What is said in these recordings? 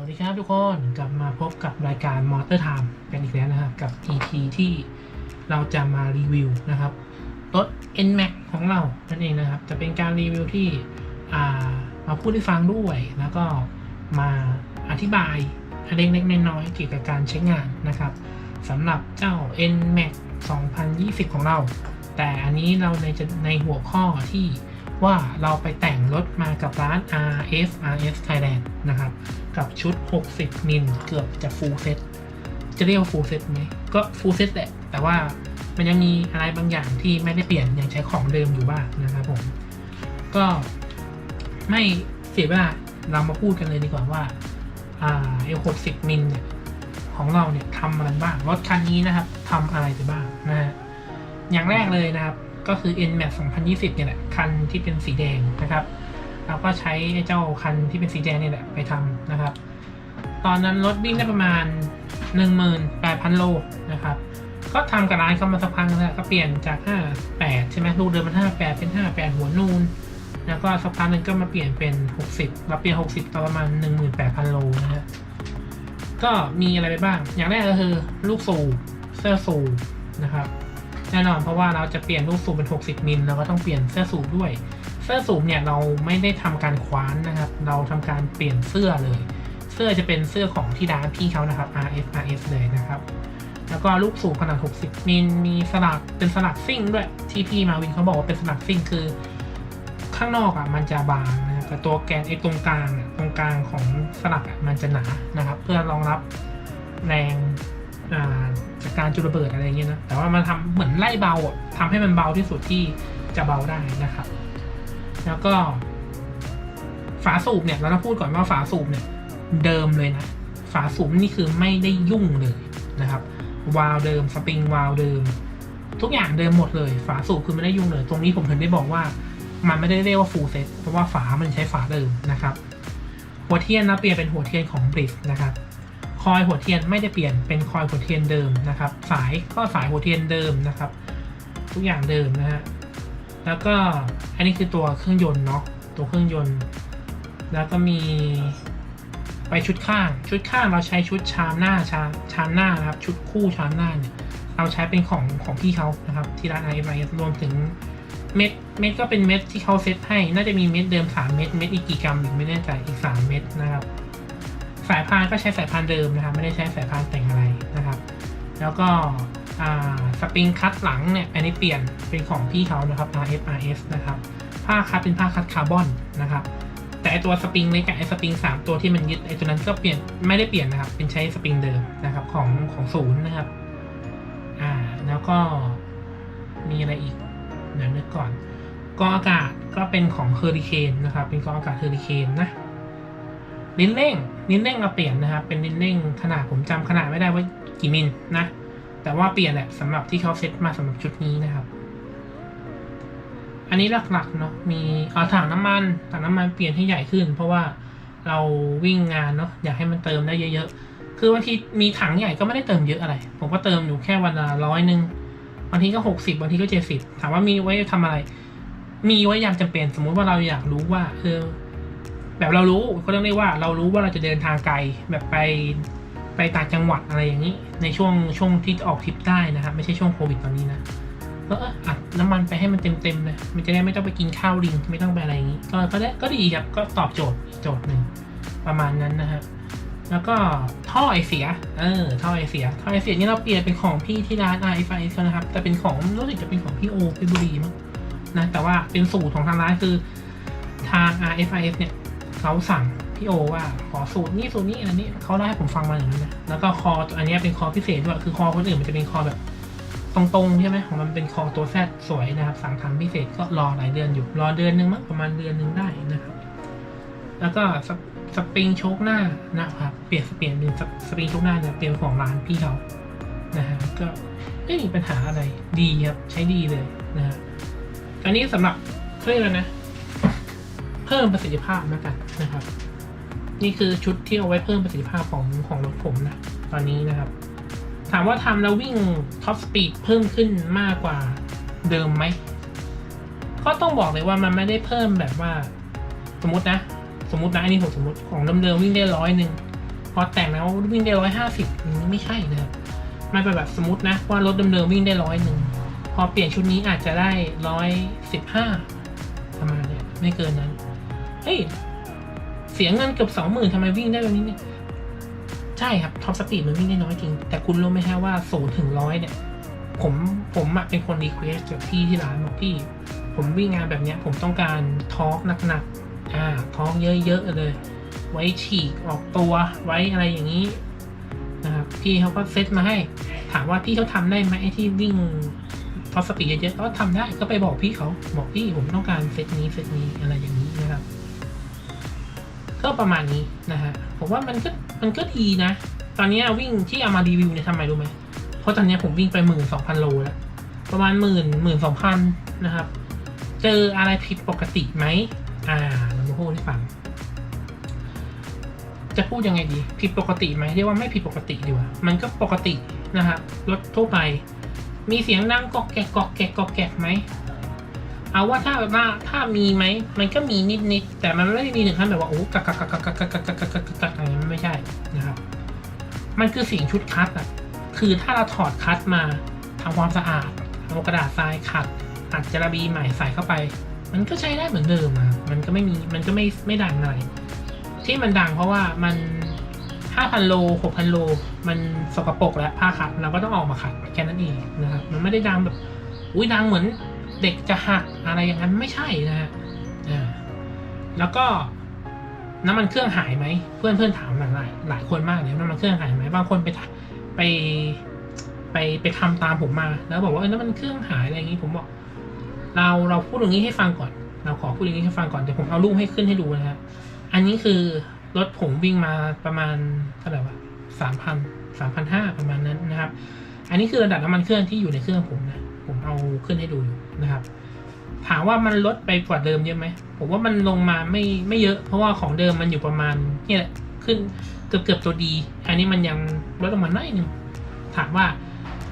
วัสดีครับทุกคนกลับมาพบกับรายการ Motor Time กันอีกแล้วนะครับกับ EP ที่เราจะมารีวิวนะครับรถ NMAX ของเรานั่นเองนะครับ จะเป็นการรีวิวที่มาพูดให้ฟังด้วย แล้วก็มาอธิบายเล็กๆน้อยๆเกี่ยวกับการใช้งานนะครับสำหรับเจ้า NMAX 2020 ของเรา แต่อันนี้เราในในหัวข้อที่ ว่าเราไปแต่งรถมากับร้าน RF RS Thailand นะครับ กับชุด 60 มิลเกือบจะ full set จะเรียกว่า full set ไหม ก็ full set แหละ แต่ว่ามันยังมีอะไรบางอย่างที่ไม่ได้เปลี่ยน ยังใช้ของเดิมอยู่บ้างนะครับผม ก็ไม่เสียเวลาเรามาพูดกันเลยดีกว่าว่าอ่า L60 มิลเนี่ยของเราเนี่ยทำอะไรบ้าง รถคันนี้นะครับทำอะไรไปบ้างนะฮะอย่างแรกเลยนะครับ ก็คือ NMAX 2020เนี่ยแหละคันที่เป็นสีแดงนะครับเราก็ใช้ไอ้เจ้าคันที่เป็นสีแดงเนี่ยแหละไปทำนะครับ ตอนนั้นรถวิ่งได้ประมาณ 18,000 โลนะครับก็ทำกับร้านเขามาสักพักแล้วก็เปลี่ยนจาก 58 ใช่ไหมลูกเดิมมัน58 เป็น 58 หัวนูน แล้วก็สักพักหนึ่งก็มาเปลี่ยนเป็น 60เราเปลี่ยน 60ตอนประมาณ 18,000 โลนะฮะก็มีอะไรไปบ้าง อย่างแรกก็คือลูกสูบเสื้อสูบนะครับ แน่นอนเพราะว่าเราจะเปลี่ยนลูกสูบเป็น 60 มิลเราก็ต้องเปลี่ยนเสื้อสูบด้วย เสื้อสูบเนี่ยเราไม่ได้ทำการคว้านนะครับ เราทำการเปลี่ยนเสื้อเลย เสื้อจะเป็นเสื้อของที่ร้านพี่เขานะครับ RF RS เลยนะครับ แล้วก็ลูกสูบขนาด 60 มิลมีสลักเป็นสลักซิ่งด้วยที่พี่มาวินเขาบอกว่าเป็นสลักซิ่งคือ ข้างนอกอะมันจะบางนะแต่ตัวแกนไอ้ตรงกลางอะตรงกลางของสลักอะมันจะหนานะครับ เพื่อรองรับแรงอ่า จากการจุดระเบิดอะไรเงี้ยนะแต่ว่ามันทำเหมือนไล่เบาอะทำให้มันเบาที่สุดที่จะเบาได้นะครับ แล้วก็ฝาสูบเนี่ยเราต้องพูดก่อนว่าฝาสูบเนี่ย เดิมเลยนะ ฝาสูบนี่คือไม่ได้ยุ่งเลยนะครับ วาล์วเดิมสปริงวาล์วเดิม ทุกอย่างเดิมหมดเลย ฝาสูบคือไม่ได้ยุ่งเลย ตรงนี้ผมถึงได้บอกว่า มันไม่ได้เรียกว่า full set เพราะว่าฝามันใช้ฝาเดิมนะครับ หัวเทียนนะเปลี่ยนเป็นหัวเทียนของบริสนะครับ คอยหัวเทียนไม่ได้เปลี่ยนเป็นคอยหัวเทียนเดิมนะครับ สายก็สายหัวเทียนเดิมนะครับ ทุกอย่างเดิมนะฮะแล้วก็อันนี้คือตัวเครื่องยนต์เนาะตัวเครื่องยนต์ แล้วก็มีไปชุดข้าง ชุดข้างเราใช้ชุดชามหน้าชามชามหน้านะครับ ชุดคู่ชามหน้าเนี่ยเราใช้เป็นของของพี่เขานะครับ ที่ร้านไอไรวมถึงเม็ดเม็ดก็เป็นเม็ดที่เขาเซตให้ น่าจะมีเม็ดเดิม 3 เม็ดเม็ดอีกกี่กรัมอีกไม่แน่ใจอีก 3 เม็ดนะครับ สายพานก็ใช้สายพานเดิมนะครับ ไม่ได้ใช้สายพานแต่งอะไรนะครับ แล้วก็สปริงคัตหลังเนี่ยอันนี้เปลี่ยนเป็นของพี่เขานะครับ RF RS นะครับ ผ้าคัตเป็นผ้าคัตคาร์บอนนะครับ แต่ตัวสปริงเล็กกับไอสปริงสามตัวที่มันยึดไอตัวนั้นก็เปลี่ยนไม่ได้เปลี่ยนนะครับ เป็นใช้สปริงเดิมนะครับของของศูนย์นะครับ อ่าแล้วก็มีอะไรอีกเดี๋ยวนึกก่อนกองอากาศก็เป็นของเฮอริเคนนะครับ เป็นกองอากาศเฮอริเคนนะ ลิ้นเร่งลิ้นเร่งเราเปลี่ยนนะครับ เป็นลิ้นเร่งขนาดผมจำขนาดไม่ได้ว่ากี่มิลนะ แต่ว่าเปลี่ยนแหละสำหรับที่เขาเซ็ตมาสำหรับชุดนี้นะครับ อันนี้หลักๆเนาะมีเอาถังน้ำมันถังน้ำมันเปลี่ยนให้ใหญ่ขึ้น เพราะว่าเราวิ่งงานเนาะอยากให้มันเติมได้เยอะๆ คือบางทีมีถังใหญ่ก็ไม่ได้เติมเยอะอะไร ผมก็เติมอยู่แค่วันละร้อยหนึ่งบางทีก็หกสิบบางทีก็เจ็ดสิบถามว่ามีไว้ทำอะไร มีไว้ยามจำเป็นสมมุติว่าเราอยากรู้ว่าเออ แบบเรารู้เขาเรียกได้ว่าเรารู้ว่าเราจะเดินทางไกลแบบไปไปต่างจังหวัดอะไรอย่างนี้ ในช่วงช่วงที่ออกทริปได้นะครับไม่ใช่ช่วงโควิดตอนนี้นะก็อออัดน้ำมันไปให้มันเต็มๆเลยมันจะได้ไม่ต้องไปกินข้าวลิงไม่ต้องไปอะไรอย่างนี้ ก็ก็ได้ก็ดีครับก็ตอบโจทย์โจทย์หนึ่งประมาณนั้นนะฮะแล้วก็ท่อไอเสีย เออ ท่อไอเสีย ท่อไอเสียนี่เราเปลี่ยนเป็นของพี่ที่ร้าน r f i นะครับ แต่เป็นของรู้สึกจะเป็นของพี่โอพชรบุรีมั้งนะ แต่ว่าเป็นสูตรของทางร้านคือทาง r f i เนี่ย เขาสั่งพี่โอว่าขอสูตรนี้สูตรนี้อันนี้เขาได้ให้ผมฟังมาอย่างนั้นนะแล้วก็คออันนี้เป็นคอพิเศษด้วยคือคอคนอื่นมันจะเป็นคอแบบตรงๆใช่ไหมของมันเป็นคอตัวแซดสวยนะครับ สั่งทำพิเศษก็รอหลายเดือนอยู่ รอเดือนนึงมั้งประมาณเดือนนึงได้นะครับ แล้วก็สปสปริงโชคหน้านะครับเปลี่ยนเปลี่ยนเป็นสปสปริงโชคหน้าเนี่ยเปลี่ยนของร้านพี่เขานะฮะก็ไม่มีปัญหาอะไรดีครับใช้ดีเลยนะฮะอันนี้สำหรับเครื่องแล้วนะ เพิ่มประสิทธิภาพแล้วกันนะครับ นี่คือชุดที่เอาไว้เพิ่มประสิทธิภาพของของรถผมนะตอนนี้นะครับ ถามว่าทำแล้ววิ่งท็อปสปีดเพิ่มขึ้นมากกว่าเดิมไหมก็ต้องบอกเลยว่ามันไม่ได้เพิ่มแบบว่า สมมตินะ สมมตินะอันนี้ผมสมมติของเดิมๆวิ่งได้ร้อยหนึ่งพอแต่งแล้ววิ่งได้ร้อยห้าสิบไม่ใช่นะครับมันเป็นแบบสมมตินะว่ารถเดิมๆวิ่งได้ร้อยหนึ่งพอเปลี่ยนชุดนี้อาจจะได้ร้อยสิบห้าประมาณเนี้ยไม่เกินนั้น เฮ้ย เสียเงินเกือบสองหมื่นทำไมวิ่งได้แบบนี้เนี่ย ใช่ครับท็อปสปีดมันวิ่งได้น้อยจริง แต่คุณรู้ไหมฮะว่าศูนย์ถึงร้อยเนี่ย ผมผมเป็นคนรีเควสจากพี่ที่ร้านบอกพี่ ผมวิ่งงานแบบเนี้ย ผมต้องการทอร์กหนักๆอ่าท้องเยอะๆเลย ไว้ฉีกออกตัวไว้อะไรอย่างนี้นะครับพี่เขาก็เซตมาให้ ถามว่าพี่เขาทำได้ไหมไอ้ที่วิ่งท็อปสปีดเยอะๆก็ทำได้ก็ไปบอกพี่เขาบอกพี่ผมต้องการเซตนี้เซตนี้อะไรอย่างนี้ ก็ประมาณนี้นะฮะผมว่ามันก็มันก็ดีนะ ตอนนี้วิ่งที่เอามารีวิวเนี่ยทำไมรู้ไหมเพราะตอนนี้ผมวิ่งไปหมื่นสองพันโลแล้วประมาณหมื่นหมื่นสองพันนะครับ เจออะไรผิดปกติไหมอ่าเรามาพูดให้ฟัง จะพูดยังไงดี ผิดปกติไหมเรียกว่าไม่ผิดปกติดีกว่า มันก็ปกตินะครับรถทั่วไป มีเสียงดังกอกแกกกอกแกกกอกแกกไหม เอาว่าถ้าแบบว่าถ้ามีไหมมันก็มีนิดนิดแต่มันไม่ได้มีถึงขั้นแบบว่าโอ้กักกักกักกักกักกักกักกักกักกักอะไรมันไม่ใช่นะครับ มันคือสียงชุดคัดอะคือถ้าเราถอดคัดมาทำความสะอาดเอากระดาษทรายขัดอัดจาระบีใหม่ใส่เข้าไป มันก็ใช้ได้เหมือนเดิมอะมันก็ไม่มีมันก็ไม่ไม่ดังอะไรที่มันดังเพราะว่ามัน5,000โล6,000โลมันสกปรกแล้วผ้าขัดเราก็ต้องออกมาขัดแค่นั้นเองนะครับมันไม่ได้ดังแบบอุ้ยดังเหมือน เด็กจะหักอะไรอย่างนั้นไม่ใช่นะฮะแล้วก็น้ำมันเครื่องหายไหมเพื่อนเพื่อนถามหลายหลายคนมากเลยน้ำมันเครื่องหายไหมบางคนไปไปไปไปทำตามผมมา แล้วบอกว่าน้ำมันเครื่องหายอะไรอย่างนี้ผมบอก เราเราพูดอย่างนี้ให้ฟังก่อน เราขอพูดอย่างนี้ให้ฟังก่อนเดี๋ยวผมเอารูปให้ขึ้นให้ดูนะฮะอันนี้คือรถผมวิ่งมาประมาณเท่าไหร่วะสามพันสามพันห้าประมาณนั้นนะครับ อันนี้คือระดับน้ำมันเครื่องที่อยู่ในเครื่องผมนะผมเอาขึ้นให้ดูอยู่ นะครับ ถามว่ามันลดไปกว่าเดิมเยอะไหมผมว่ามันลงมาไม่ไม่เยอะ เพราะว่าของเดิมมันอยู่ประมาณเนี่ยแหละขึ้นเกือบเกือบตัวดี อันนี้มันยังลดลงมาหน่อยหนึงถามว่า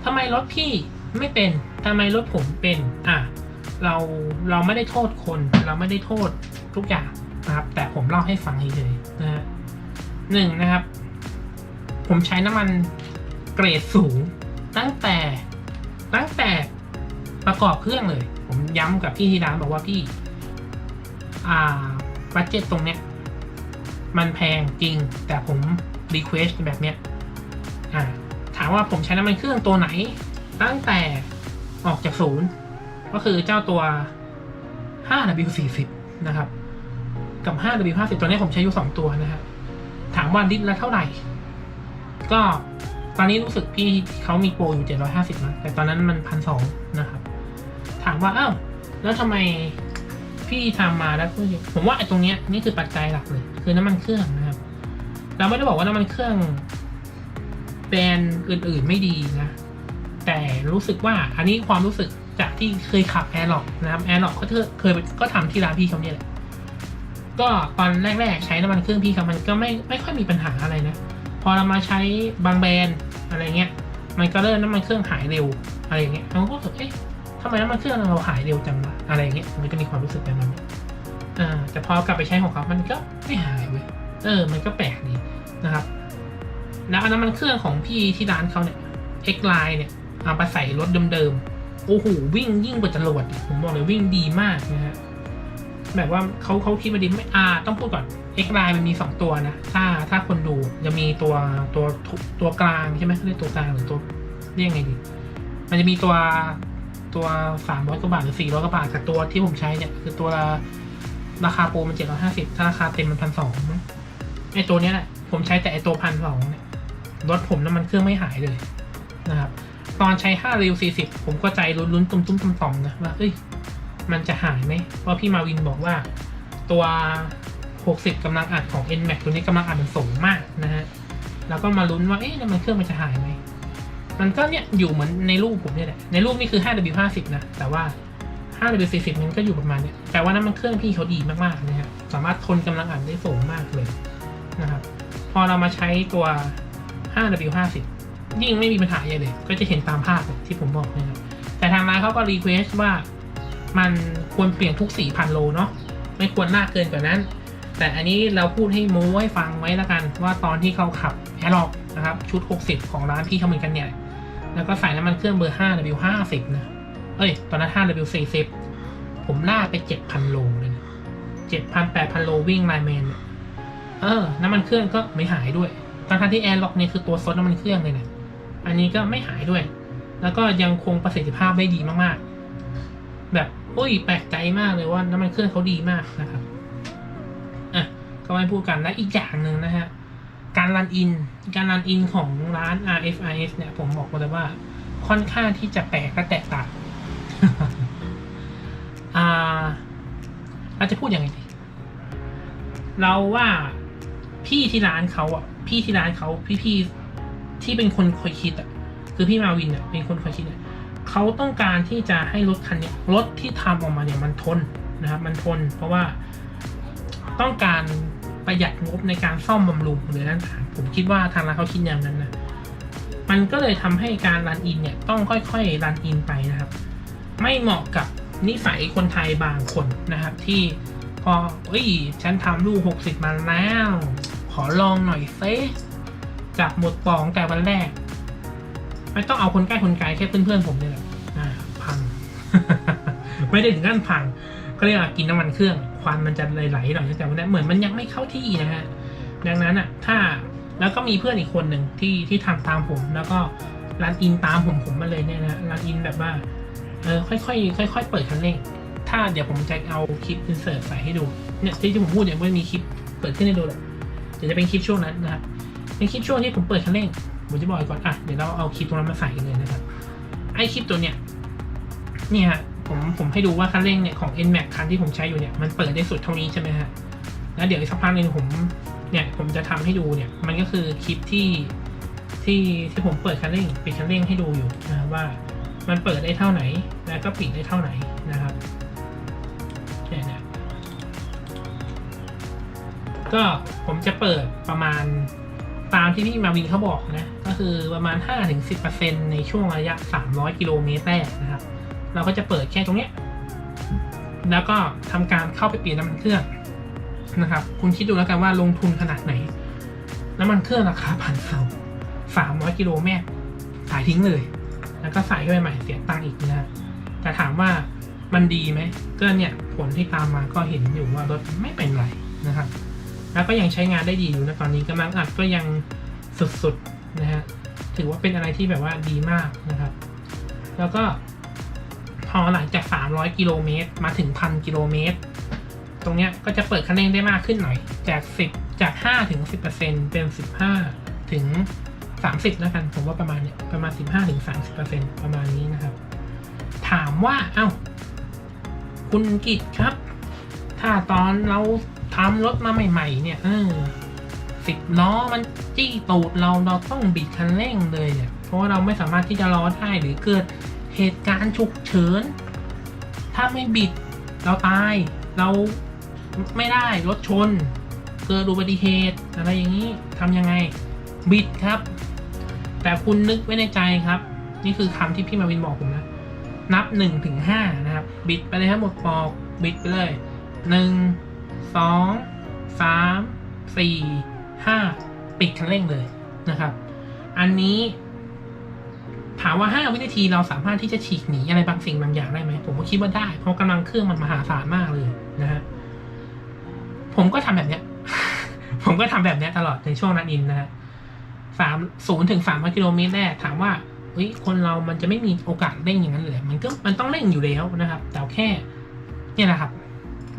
ทำไมรถพี่ไม่เป็นทำไมรถผมเป็นอะเราเราไม่ได้โทษคน เราไม่ได้โทษทุกอย่างนะครับ แต่ผมเล่าให้ฟังเฉยๆนะฮะหนึ่งนะครับ ผมใช้น้ำมันเกรดสูงตั้งแต่ตั้งแต่ ประกอบเครื่องเลย ผมย้ำกับพี่ที่ร้านบอกว่าพี่ อ่าบัตเจ็ตตรงเนี้ย มันแพงจริง แต่ผมรีเควสแบบเนี้ยอ่าถามว่าผมใช้น้ำมันเครื่องตัวไหน ตั้งแต่ออกจากศูนย์ ก็คือเจ้าตัว 5W40 นะครับ กับ 5W50 ตัวนี้ผมใช้อยู่สองตัวนะครับถามว่าลิตรละเท่าไหร่ ก็ตอนนี้รู้สึกพี่เขามีโปรอยู่ 750นะแต่ตอนนั้นมันพันสองนะครับ ถามว่าอ้าวแล้วทำไมพี่ทำมาแล้วผมว่าไอ้ตรงเนี้ยนี่คือปัจจัยหลักเลย คือน้ำมันเครื่องนะครับ เราไม่ได้บอกว่าน้ำมันเครื่องแบรนด์อื่นๆไม่ดีนะ แต่รู้สึกว่าอันนี้ความรู้สึกจากที่เคยขับแอร์ล็อกนะครับแอร์ล็อกก็เคยเคยก็ทำที่ร้านพี่เขาเนี่ยแหละก็ตอนแรก ๆ ใช้น้ำมันเครื่องพี่เขามันก็ไม่ไม่ค่อยมีปัญหาอะไรนะ พอเรามาใช้บางแบรนด์อะไรเงี้ย มันก็เริ่มน้ำมันเครื่องหายเร็วอะไรเงี้ยเราก็รู้สึกเอ๊ะำไมน้ำมันเครื่องเราหายเร็วจังวะอะไรเงี้ยมันก็มีความรู้สึกแบบนั้นอ่าแต่พอกลับไปใช้ของเขามันก็ไม่หายเว้ยเออ มันก็แปลกดีนะครับ แล้วน้ำมันเครื่องของพี่ที่ร้านเขาเนี่ย X Line เนี่ยเอาไปใส่รถเดิมๆโอ้โหวิ่งยิ่งกว่าจรวดผมบอกเลยวิ่งดีมากนะฮะแบบว่าเขาเขาคิดมาดีไม่อ่าต้องพูดก่อน X Line มันมีสองตัวนะ ถ้าถ้าคนดูจะมีตัวตัวตัวกลางใช่ไหมเรียกตัวกลางหรือตัวเรียกไงดี มันจะมีตัว ตัวสามร้อยกว่าบาทหรือสี่ร้อยกว่าบาทแต่ตัวที่ผมใช้เนี่ย คือตัวราคาโปรมันเจ็ดร้อยห้าสิบถ้าราคาเต็มมันพันสองไอตัวเนี้ยแหละผมใช้แต่ไอตัวพันสองเนี่ยรถผมน้ำมันเครื่องไม่หายเลยนะครับตอนใช้5ริว40 ผมก็ใจลุ้นๆ ตุ้มๆต่อมๆนะว่าเอ้ย มันจะหายไหมเพราะพี่มาวินบอกว่าตัว 60กำลังอัดของ NMAX ตัวนี้กำลังอัดมันสูงมากนะฮะ แล้วก็มาลุ้นว่า เอ๊ะน้ำมันเครื่องมันจะหายไหม มันก็เนี่ยอยู่เหมือนในรูปผมเนี่ยแหละในรูปนี่คือ 5W50 นะ แต่ว่า 5W40 มันก็อยู่ประมาณเนี้ยแต่ว่าน้ำมันเครื่องพี่เขาดีมากๆนะฮะสามารถทนกำลังอัดได้สูงมากเลยนะครับพอเรามาใช้ตัว 5W50 ยิ่งไม่มีปัญหาใหญ่เลย ก็จะเห็นตามภาพที่ผมบอกนะครับแต่ทางร้านเขาก็รีเควสว่ามันควรเปลี่ยนทุก 4,000 โลเนาะไม่ควรมากเกินกว่านั้น แต่อันนี้เราพูดให้โม้ให้ฟังไว้แล้วกัน ว่าตอนที่เขาขับแอร์ล็อกนะครับชุด 60 ของร้านพี่เขาเหมือนกันเนี่ย แล้วก็ใส่น้ำมันเครื่องเบอร์ 5 W50 นะ เอ้ย ตอนนั้น 5 W40 ผมลากไป 7,000 โลเลยนะ7,000 8,000 โลวิ่งไลแมนเอ่ออน้ำมันเครื่องก็ไม่หายด้วยทั้งๆที่แอร์ล็อกเนี่ยคือตัวซดน้ำมันเครื่องเลยนะ อันนี้ก็ไม่หายด้วย แล้วก็ยังคงประสิทธิภาพได้ดีมากๆ แบบอุ้ยแปลกใจมากเลยว่าน้ำมันเครื่องเขาดีมากนะครับ อะ ก็ไม่พูดกันและอีกอย่างหนึ่งนะฮะ การรันอิน การรันอินของร้าน RFIS เนี่ย ผมบอกเลยว่าค่อนข้างที่จะแปลกและแตกต่างอ่าเราจะพูดยังไงดี เราว่าพี่ที่ร้านเขาอะ พี่ที่ร้านเขาพี่ๆที่เป็นคนคอยคิดอะ คือพี่มาวินอะเป็นคนคอยคิดเนี่ยเขาต้องการที่จะให้รถคันเนี้ยรถที่ทำออกมาเนี่ยมันทนนะครับ มันทน เพราะว่าต้องการ ประหยัดงบในการซ่อมบำรุงหรือนั่นต่างผมคิดว่าทางร้านเขาคิดอย่างนั้นนะมันก็เลยทำให้การรันอินเนี่ยต้องค่อยๆรันอินไปนะครับ ไม่เหมาะกับนิสัยคนไทยบางคนนะครับ ที่พอเอ้ย ฉันทำลูกหกสิบมาแล้ว ขอลองหน่อยเซจากหมดปองแต่วันแรก ไม่ต้องเอาคนใกล้คนไกลแค่เพื่อนๆผมเนี่ยแหละพัง ไม่ได้ถึงขั้นพังก็เรียกว่ากินน้ำมันเครื่อง ควันมันจะไหลๆหน่อยแต่วันนี้เหมือนมันยังไม่เข้าที่นะฮะดังนั้นอะถ้าแล้วก็มีเพื่อนอีกคนหนึ่งที่ที่ทำตามผม แล้วก็รันอินตามผมผมมาเลยเนี่ยนะรันอินแบบว่าเออค่อยๆค่อยๆเปิดคันเร่งถ้าเดี๋ยวผมจะเอาคลิปอินเสิร์ตใส่ให้ดูเนี่ยที่ที่ผมพูดเนี่ยไม่มีคลิปเปิดขึ้นให้ดูเลยเดี๋ยวจะเป็นคลิปช่วงนั้นนะครับเป็นคลิปช่วงที่ผมเปิดคันเร่งผมจะบอกก่อนอะเดี๋ยวเราเอาคลิปตรงนั้นมาใส่กันเลยนะครับไอคลิปตัวเนี้ยเนี่ยฮะ ผมผมให้ดูว่าคันเร่งเนี่ยของ NMAX คันที่ผมใช้อยู่เนี่ยมันเปิดได้สุดเท่านี้ใช่ไหมฮะแล้วเดี๋ยวสักพักหนึ่งผมเนี่ยผมจะทำให้ดูเนี่ยมันก็คือคลิปที่ที่ที่ผมเปิดคันเร่งปิดคันเร่งให้ดูอยู่นะครับว่ามันเปิดได้เท่าไหนแล้วก็ปิดได้เท่าไหนนะครับเนี่ยนะก็ผมจะเปิดประมาณตามที่พี่มาวินเขาบอกนะ ก็คือประมาณ 5-10%ในช่วงระยะ 300 กิโลเมตรแรกนะครับ เราก็จะเปิดแค่ตรงเนี้ยแล้วก็ทำการเข้าไปเปลี่ยนน้ำมันเครื่องนะครับ คุณคิดดูแล้วกันว่าลงทุนขนาดไหน น้ำมันเครื่องราคาพันสองสามร้อยกิโลแม่ขายทิ้งเลย แล้วก็ใส่เข้าไปใหม่เสียตังค์อีกนะฮะแต่ถามว่ามันดีไหมก็เนี่ยผลที่ตามมาก็เห็นอยู่ว่ารถไม่เป็นไรนะครับ แล้วก็ยังใช้งานได้ดีอยู่นะตอนนี้กำลังอัดก็ยังสุดๆนะฮะถือว่าเป็นอะไรที่แบบว่าดีมากนะครับ แล้วก็ พอหลังจาก 300 กิโลเมตรมาถึงพันกิโลเมตร ตรงเนี้ยก็จะเปิดคันเร่งได้มากขึ้นหน่อย จาก 10 จาก 5 ถึง 10%เป็น 15 ถึง 30แล้วกัน ผมว่าประมาณเนี้ยประมาณ 15 ถึง 30%ประมาณนี้นะครับ ถามว่าเอ้า คุณกิตครับ ถ้าตอนเราทำรถมาใหม่ ๆ เนี่ยเออสิบล้อมันจี้ตูดเราเราต้องบิดคันเร่งเลยเนี่ย เพราะว่าเราไม่สามารถที่จะรอได้หรือเกิด เหตุการณ์ฉุกเฉิน ถ้าไม่บิดเราตาย เราไม่ได้รถชน เกิดอุบัติเหตุอะไรอย่างนี้ทำยังไง บิดครับ แต่คุณนึกไว้ในใจครับ นี่คือคำที่พี่มาวินบอกผมนะ นับหนึ่งถึงห้านะครับ บิดไปเลยทั้งหมดปอกบิดไปเลยหนึ่งสองสามสี่ห้าปิดคันเร่งเลยนะครับ อันนี้ ถามว่า 5 วินาทีเราสามารถที่จะฉีกหนีอะไรบางสิ่งบางอย่างได้ไหม ผมก็คิดว่าได้ เพราะกำลังเครื่องมันมหาศาลมากเลยนะฮะ ผมก็ทำแบบเนี้ย ผมก็ทำแบบเนี้ยตลอดในช่วงนั้นอินนะฮะสามศูนย์ถึงสามกิโลเมตรแรกถามว่าเฮ้ยคนเรามันจะไม่มีโอกาสเร่งอย่างนั้นเลยมันก็มันต้องเร่งอยู่แล้วนะครับ แต่แค่ เนี่ยนะครับ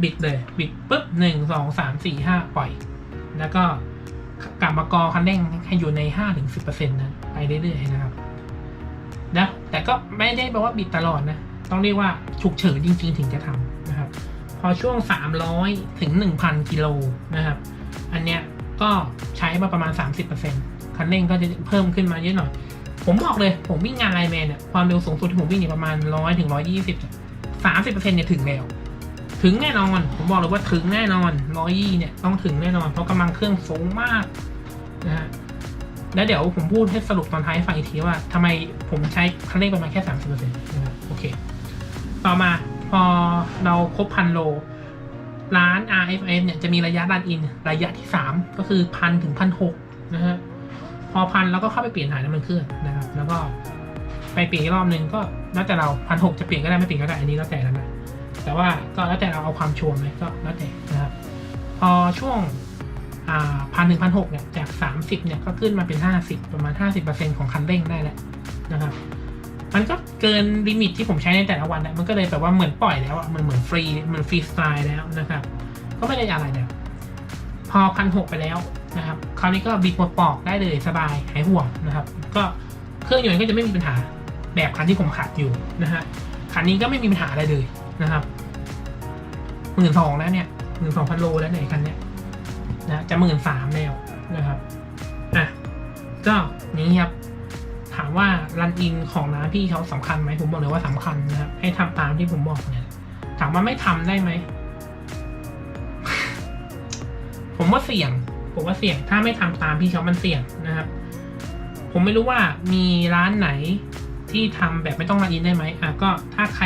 บิดเลยบิดปุ๊บหนึ่งสองสามสี่ห้าปล่อย แล้วก็กลับมากอคันเร่งให้อยู่ในห้าถึงสิบเปอร์เซ็นต์นั้นไปเรื่อยๆนะครับ นะ แต่ก็ไม่ได้แปลว่าบิดตลอดนะ ต้องเรียกว่าฉุกเฉินจริง ๆ ถึงจะทำนะครับ พอช่วง 300 ถึง 1,000 กิโลนะครับ อันเนี้ยก็ใช้มาประมาณ 30%คันเร่งก็จะเพิ่มขึ้นมาเยอะหน่อย ผมบอกเลยผมวิ่งงานไลแมนเนี่ยความเร็วสูงสุดที่ผมวิ่งเนี่ยประมาณ 100 ถึง 120 30%เนี่ยถึงแล้วถึงแน่นอน ผมบอกเลยว่าถึงแน่นอน120เนี่ยต้องถึงแน่นอน เพราะกำลังเครื่องสูงมากนะฮะ แล้วเดี๋ยวผมพูดให้สรุปตอนท้ายให้ฟังอีกทีว่าทำไมผมใช้คันเร่งประมาณแค่สามสิบเปอร์เซ็นต์นะครับโอเค ต่อมาพอเราครบพันโล ร้าน RFS เนี่ยจะมีระยะรันอิน ระยะที่สามก็คือพันถึงพันหกนะฮะพอพันแล้วก็เข้าไปเปลี่ยนถ่ายน้ำมันเครื่องนะครับ แล้วก็ไปเปลี่ยนอีกรอบหนึ่งก็แล้วแต่เราพันหกจะเปลี่ยนก็ได้ไม่เปลี่ยนก็ได้อันนี้แล้วแต่แล้วนะแต่ว่าก็แล้วแต่เราเอาความชัวร์ไหมก็แล้วแต่นะครับพอช่วง พันถึงพันหกเนี่ยจากสามสิบเนี่ยก็ขึ้นมาเป็นห้าสิบประมาณห้าสิบเปอร์เซ็นของคันเร่งได้แล้วนะครับ มันก็เกินลิมิตที่ผมใช้ในแต่ละวันนะมันก็เลยแบบว่าเหมือนปล่อยแล้วอะมันเหมือนฟรีเหมือนฟรีสไตล์แล้วนะครับ ก็ไม่ได้อะไรแล้วพอพันหกไปแล้วนะครับคราวนี้ก็บิดหมดปอกได้เลยสบายหายห่วงนะครับ ก็เครื่องยนต์ก็จะไม่มีปัญหาแบบคันที่ผมขับอยู่นะฮะคันนี้ก็ไม่มีปัญหาอะไรเลยนะครับหมื่นสองแล้วเนี่ยหมื่นสองพันโลแล้วเนี่ยคันเนี้ย นะจะหมื่นสามแล้วนะครับอะก็นี้ครับถามว่ารันอินของร้านพี่เขาสำคัญไหมผมบอกเลยว่าสำคัญนะครับให้ทำตามที่ผมบอกเนี่ยถามว่าไม่ทำได้ไหม ผมว่าเสี่ยง ผมว่าเสี่ยงถ้าไม่ทำตามพี่เขามันเสี่ยงนะครับ ผมไม่รู้ว่ามีร้านไหนที่ทำแบบไม่ต้องรันอินได้ไหมอะก็ถ้าใคร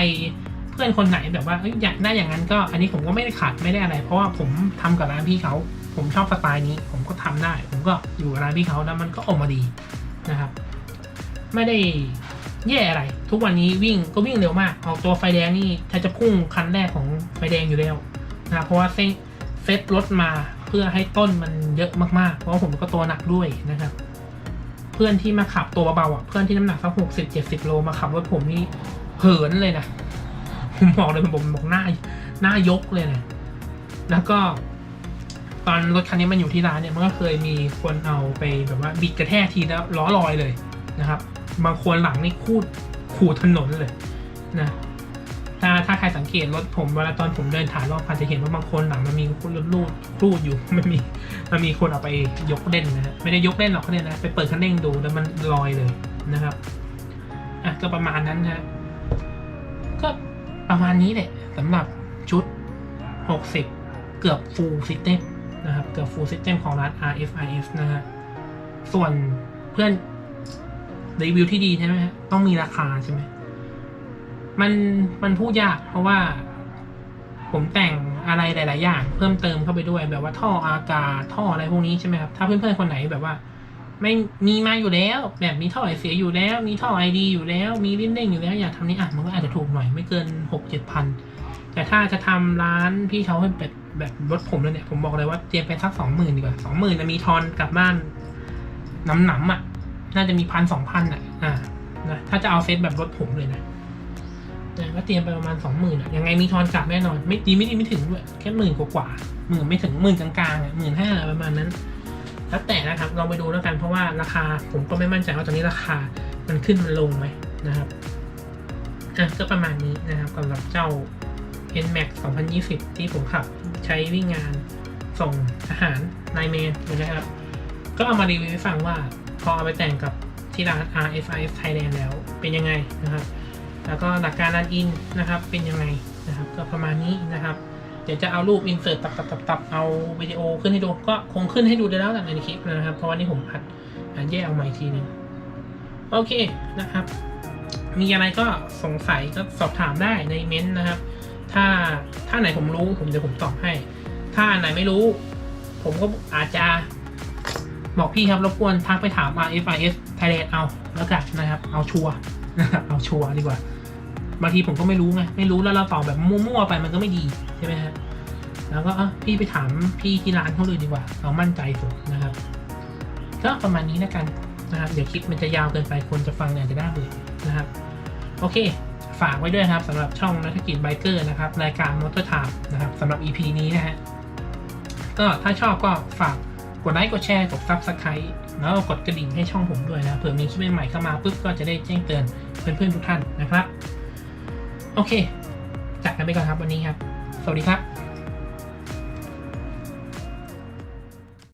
เพื่อนคนไหนแบบว่าอยากได้อย่างนั้นก็ อันนี้ผมก็ไม่ได้ขัดไม่ได้อะไร เพราะว่าผมทำกับร้านพี่เขา ผมชอบสไตล์นี้ ผมก็ทำได้ ผมก็อยู่กับร้านพี่เขาแล้วมันก็ออกมาดีนะครับ ไม่ได้แย่อะไร ทุกวันนี้วิ่งก็วิ่งเร็วมาก ออกตัวไฟแดงนี่ถ้าจะพุ่งคันแรกของไฟแดงอยู่แล้วนะเพราะว่าเซเซตรถมาเพื่อให้ต้นมันเยอะมากๆ เพราะว่าผมก็ตัวหนักด้วยนะครับ เพื่อนที่มาขับตัวเบาๆอะเพื่อนที่น้ำหนักสักหกสิบเจ็ดสิบโลมาขับรถผมนี่เหินเลยนะผมบอกเลยผมบอกหน้าหน้ายกเลยนะแล้วก็ ตอนรถคันนี้มันอยู่ที่ร้านเนี่ยมันก็เคยมีคนเอาไปแบบว่าบิดกระแทกทีแล้วล้อลอยเลยนะครับ บางคนหลังนี่คูดขูดถนนเลยนะถ้าถ้าใครสังเกตรถผมเวลาตอนผมเดินถ่ายรอบคันจะเห็นว่าบางคนหลังมันมีคูดรูดครูดอยู่มันมีมันมีคนเอาไปยกเล่นนะฮะไม่ได้ยกเล่นหรอกเขาเนี่ยนะไปเปิดคันเร่งดูแล้วมันลอยเลยนะครับอะก็ประมาณนั้นฮะก็ประมาณนี้แหละสำหรับชุด 60 เกือบ full system นะครับเกือบ full system ของร้าน RFIS นะฮะ ส่วนเพื่อนรีวิวที่ดีใช่ไหมฮะ ต้องมีราคาใช่ไหม มันมันพูดยากเพราะว่าผมแต่งอะไรหลาย ๆ อย่าง เพิ่มเติมเข้าไปด้วยแบบว่าท่ออากาศท่ออะไรพวกนี้ใช่ไหมครับ ถ้าเพื่อน ๆ คนไหนแบบว่า ไม่มีมาอยู่แล้ว แบบมีท่อไอเสียอยู่แล้ว มีท่อไอดีอยู่แล้ว มีลิ้นเด้งอยู่แล้วอยากทำนี้อะมันก็อาจจะถูกหน่อยไม่เกินหกเจ็ดพัน แต่ถ้าจะทำร้านพี่เขาให้แบบแบบรถผมเลยเนี่ยผมบอกเลยว่าเตรียมไปสักสองหมื่นดีกว่าสองหมื่นมีทอนกลับบ้านน้ำหนำๆอะ น่าจะมีพันสองพันอะ อ่านะถ้าจะเอาเซตแบบรถผมเลยนะนะก็เตรียมไปประมาณสองหมื่นอะยังไงมีทอนกลับแน่นอน ไม่ดีไม่ดีไม่ถึงด้วยแค่หมื่นกว่าหมื่นไม่ถึงหมื่นกลางๆอะหมื่นห้าประมาณนั้น แล้วแต่นะครับลองไปดูแล้วกันเพราะว่าราคาผมก็ไม่มั่นใจว่าตอนนี้ราคามันขึ้นมันลงไหมนะครับอะก็ประมาณนี้นะครับสำหรับเจ้า NMAX 2020 ที่ผมขับใช้วิ่งงานส่งอาหารไลน์แมนนะครับ ก็เอามารีวิวให้ฟังว่าพอเอาไปแต่งกับที่ร้าน RFIS Thailand แล้วเป็นยังไงนะครับ แล้วก็หลักการรันอินนะครับเป็นยังไงนะครับ ก็ประมาณนี้นะครับ เดี๋ยวจะเอารูปอินเสิร์ตตับตับตับเอาวิดีโอขึ้นให้ดูก็คงขึ้นให้ดูได้แล้วแหละในคลิปนะครับ เพราะว่านี่ผมอัดอัดแยกเอามาอีกทีนึงโอเคนะครับ มีอะไรก็สงสัยก็สอบถามได้ในเม้นต์นะครับ ถ้าถ้าไหนผมรู้ผมเดี๋ยวผมตอบให้ ถ้าไหนไม่รู้ ผมก็อาจจะบอกพี่ครับรบกวนทักไปถาม RFIS Thailand เอาแล้วกันนะครับ เอาชัวร์นะครับเอาชัวร์ดีกว่าบางทีผมก็ไม่รู้ไงไม่รู้แล้วเราตอบแบบมั่วๆไปมันก็ไม่ดีใช่ไหมฮะแล้วก็พี่ไปถามพี่ที่ร้านเขาเลยดีกว่าเอามั่นใจสุดนะครับก็ประมาณนี้แล้วกันนะครับ เดี๋ยวคลิปมันจะยาวเกินไปคนจะฟังเนี่ยจะได้เบื่อนะครับ โอเค ฝากไว้ด้วยครับสำหรับช่องนักกิจไบเกอร์นะครับรายการมอเตอร์ไทม์นะครับสำหรับ EP นี้นะฮะก็ถ้าชอบก็ฝากกดไลค์กดแชร์กดซับสไครต์แล้วก็กดกระดิ่งให้ช่องผมด้วยนะเผื่อมีคลิปใหม่เข้ามาปุ๊บก็จะได้แจ้งเตือนเพื่อนๆทุกท่านนะครับ โอเคจากกันไปก่อนครับวันนี้ครับ สวัสดีครับ